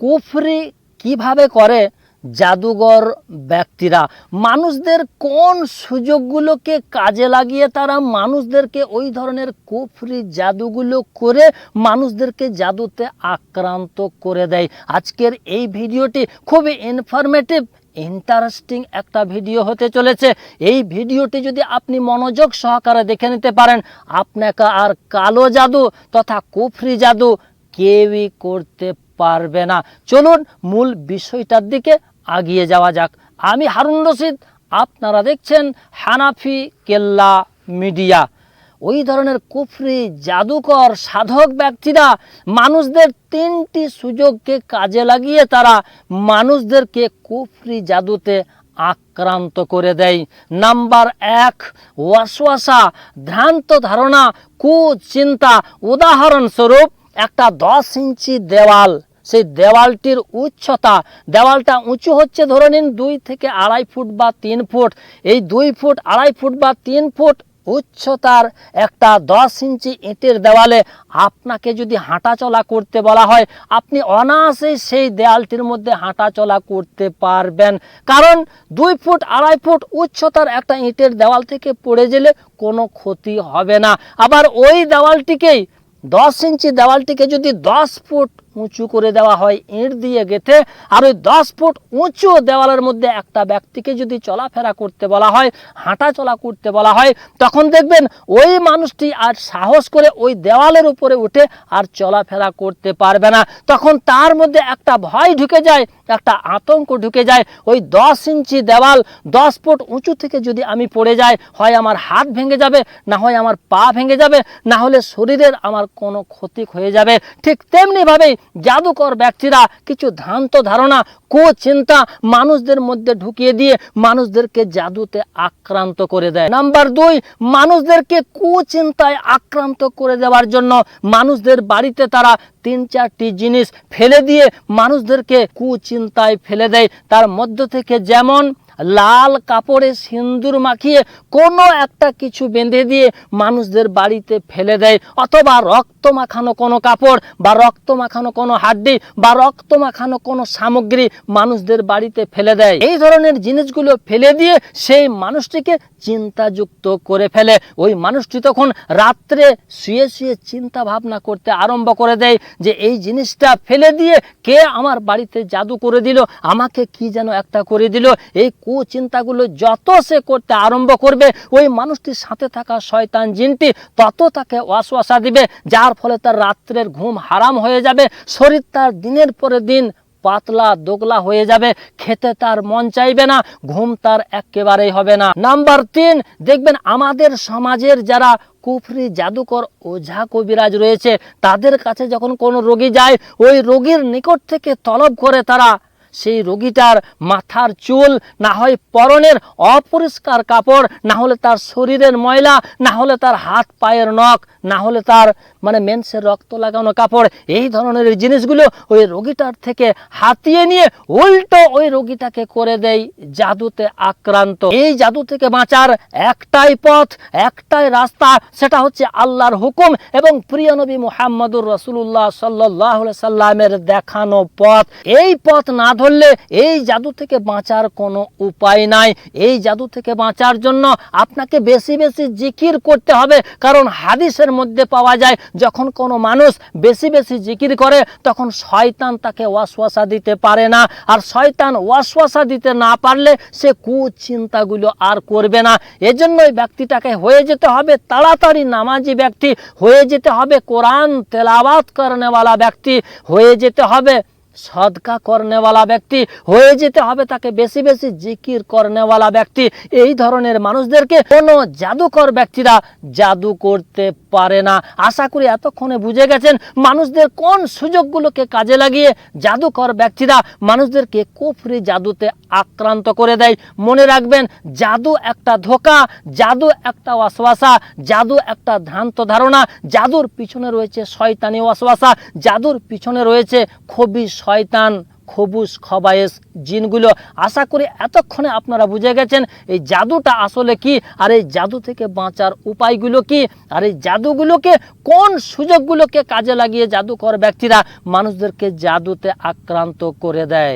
কুফরি কীভাবে করে? জাদুঘর ব্যক্তিরা। মানুষদের কোন সুযোগগুলোকে কাজে লাগিয়ে তারা মানুষদেরকে ওই ধরনের কুফরি জাদুগুলো করে মানুষদেরকে জাদুতে আক্রান্ত করে দেয়। আজকের এই ভিডিওটি খুবই ইনফরমেটিভ ইন্টারেস্টিং একটা ভিডিও হতে চলেছে। এই ভিডিওটি যদি আপনি মনোযোগ সহকারে দেখে নিতে পারেন, আপনাকে আর কালো জাদু তথা কুফরি জাদু কেউই করতে পারবে না। চলুন মূল বিষয়টার দিকে আগিয়ে যাওয়া যাক। আমি হারুন রশিদ, আপনারা দেখছেন হানাফি কেল্লা মিডিয়া। ওই ধরনের কুফরি জাদুকর সাধক ব্যক্তিরা মানুষদের তিনটি সুযোগকে কাজে লাগিয়ে তারা মানুষদেরকে কুফরি জাদুতে আক্রান্ত করে দেয়। নাম্বার এক, ওয়াসওয়াসা, ভ্রান্ত ধারণা, কুচিন্তা। উদাহরণস্বরূপ একটা দশ ইঞ্চি দেওয়াল। সেই দেওয়ালটির উচ্চতা, দেওয়ালটা উঁচু হচ্ছে ধরে নিন দুই থেকে আড়াই ফুট বা তিন ফুট। এই দুই ফুট, আড়াই ফুট বা তিন ফুট উচ্চতার একটা দশ ইঞ্চি ইঁটের দেওয়ালে আপনাকে যদি হাঁটাচলা করতে বলা হয়, আপনি অনায়াসেই সেই দেয়ালটির মধ্যে হাঁটাচলা করতে পারবেন। কারণ দুই ফুট, আড়াই ফুট উচ্চতার একটা ইঁটের দেওয়াল থেকে পড়ে গেলে কোনো ক্ষতি হবে না। আবার ওই দেওয়ালটিকেই দশ ইঞ্চি দেওয়ালটিকে যদি দশ ফুট উঁচু করে দেওয়া হয়, ইঁট দিয়ে গেঁথে আর ওই দশ ফুট উঁচু দেওয়ালের মধ্যে একটা ব্যক্তিকে যদি চলাফেরা করতে বলা হয় হাঁটা চলা করতে বলা হয়, তখন দেখবেন ওই মানুষটি আর সাহস করে ওই দেওয়ালের উপরে উঠে আর চলাফেরা করতে পারবে না। তখন তার মধ্যে একটা ভয় ঢুকে যায়, একটা আতঙ্ক ঢুকে যায়, ওই দশ ইঞ্চি দেওয়াল দশ ফুট উঁচু থেকে যদি আমি পড়ে যাই, হয় আমার হাত ভেঙে যাবে, না হয় আমার পা ভেঙে যাবে, না হলে শরীরের আমার কোনো ক্ষতি হয়ে যাবে। ঠিক তেমনিভাবেই জাদুকর ব্যক্তিরা কিছু ভ্রান্ত ধারণা কুচিন্তা মানুষদের মধ্যে ঢুকিয়ে দিয়ে মানুষদেরকে জাদুতে আক্রান্ত করে দেয়। নাম্বার দুই, মানুষদেরকে কুচিন্তায় আক্রান্ত করে দেওয়ার জন্য মানুষদের বাড়িতে তারা তিন চারটি জিনিস ফেলে দিয়ে মানুষদেরকে কুচিন্তায় ফেলে দেয়। তার মধ্য থেকে যেমন লাল কাপড়ে সিন্দুর মাখিয়ে কোনো একটা কিছু বেঁধে দিয়ে মানুষদের বাড়িতে ফেলে দেয়, অথবা রক্ত মাখানো কোনো কাপড় বা রক্ত মাখানো কোনো হাড্ডি বা রক্ত মাখানো কোনো সামগ্রী মানুষদের বাড়িতে ফেলে দেয়। এই ধরনের জিনিসগুলো ফেলে দিয়ে সেই মানুষটিকে চিন্তাযুক্ত করে ফেলে। ওই মানুষটি তখন রাত্রে শুয়ে শুয়ে চিন্তা ভাবনা করতে আরম্ভ করে দেয় যে এই জিনিসটা ফেলে দিয়ে কে আমার বাড়িতে জাদু করে দিল, আমাকে কি যেন একটা করে দিল। এই কুচিন্তাগুলো যত সে করতে আরম্ভ করবে, ওই মানুষটির সাথে থাকা শয়তান জিনটি তত তাকে ওয়াসওয়াসা দিবে, যার ফলে তার রাত্রের ঘুম হারাম হয়ে যাবে, শরীর তার দিনের পরে দিন পাতলা, দোগলা হয়ে যাবে, খেতে তার মন চাইবে না, ঘুম তার একেবারেই হবে না। নাম্বার তিন, দেখবেন আমাদের সমাজের যারা কুফরি জাদুকর ওঝা কবিরাজ রয়েছে, তাদের কাছে যখন কোনো রোগী যায়, ওই রোগীর নিকট থেকে তলব করে তারা সেই রোগীটার মাথার চুল না হয় পরনের অপরিষ্কার কাপড়, না হলে তার শরীরের ময়লা, না হলে তার হাত পায়ের নখ, না হলে তার মানে মেন্সের রক্ত লাগানো কাপড়, এই ধরনের জিনিসগুলো ওই রোগীটার থেকে হাতিয়ে নিয়ে উল্টো ওই রোগীটাকে করে দেয় জাদুতে আক্রান্ত। এই জাদু থেকে বাঁচার একটাই পথ, একটাই রাস্তা, সেটা হচ্ছে আল্লাহর হুকুম এবং প্রিয় নবী মুহাম্মদুর রসুল্লাহ সাল্লাহ সাল্লামের দেখানো পথ। এই পথ না ধরলে এই জাদু থেকে বাঁচার কোনো উপায় নাই। এই জাদু থেকে বাঁচার জন্য আপনাকে বেশি বেশি জিকির করতে হবে। কারণ হাদিসের মধ্যে পাওয়া যায়, যখন কোনো মানুষ বেশি বেশি জিকির করে, তখন শয়তান তাকে ওয়াসওয়াসা দিতে পারে না। আর শয়তান ওয়াসওয়াসা দিতে না পারলে সে কুচিন্তাগুলো আর করবে না। এজন্যই ব্যক্তিটাকে হয়ে যেতে হবে তাড়াতাড়ি নামাজি ব্যক্তি, হয়ে যেতে হবে কোরআন তেলাবাত করেনেওয়ালা ব্যক্তি, হয়ে যেতে হবে সদকা করনেওয়ালা ব্যক্তি, হয়ে যেতে হবে তাকে বেশি বেশি জিকির করনেওয়ালা ব্যক্তি। এই ধরনের মানুষদেরকে কোনো জাদুকর ব্যক্তিরা জাদু করতে পারে না। আশা করি এতক্ষণে বুঝে গেছেন মানুষদের কোন সুযোগগুলোকে কাজে লাগিয়ে জাদুকর ব্যক্তিরা মানুষদেরকে কুফরি জাদুতে আক্রান্ত করে দেয়। মনে রাখবেন, জাদু একটা ধোকা, জাদু একটা ওয়াসওয়াসা, জাদু একটা ভ্রান্ত ধারণা, জাদুর পিছনে রয়েছে শয়তানি ওয়াসওয়াসা, জাদুর পিছনে রয়েছে খুবই শয়তান, খবুস, খবায়েস জিনগুলো। আশা করি এতক্ষণে আপনারা বুঝে গেছেন এই জাদুটা আসলে কি, আর এই জাদু থেকে বাঁচার উপায়গুলো কি, আর এই জাদুগুলোকে কোন সুযোগগুলোকে কাজে লাগিয়ে জাদুকর ব্যক্তিরা মানুষদেরকে জাদুতে আক্রান্ত করে দেয়।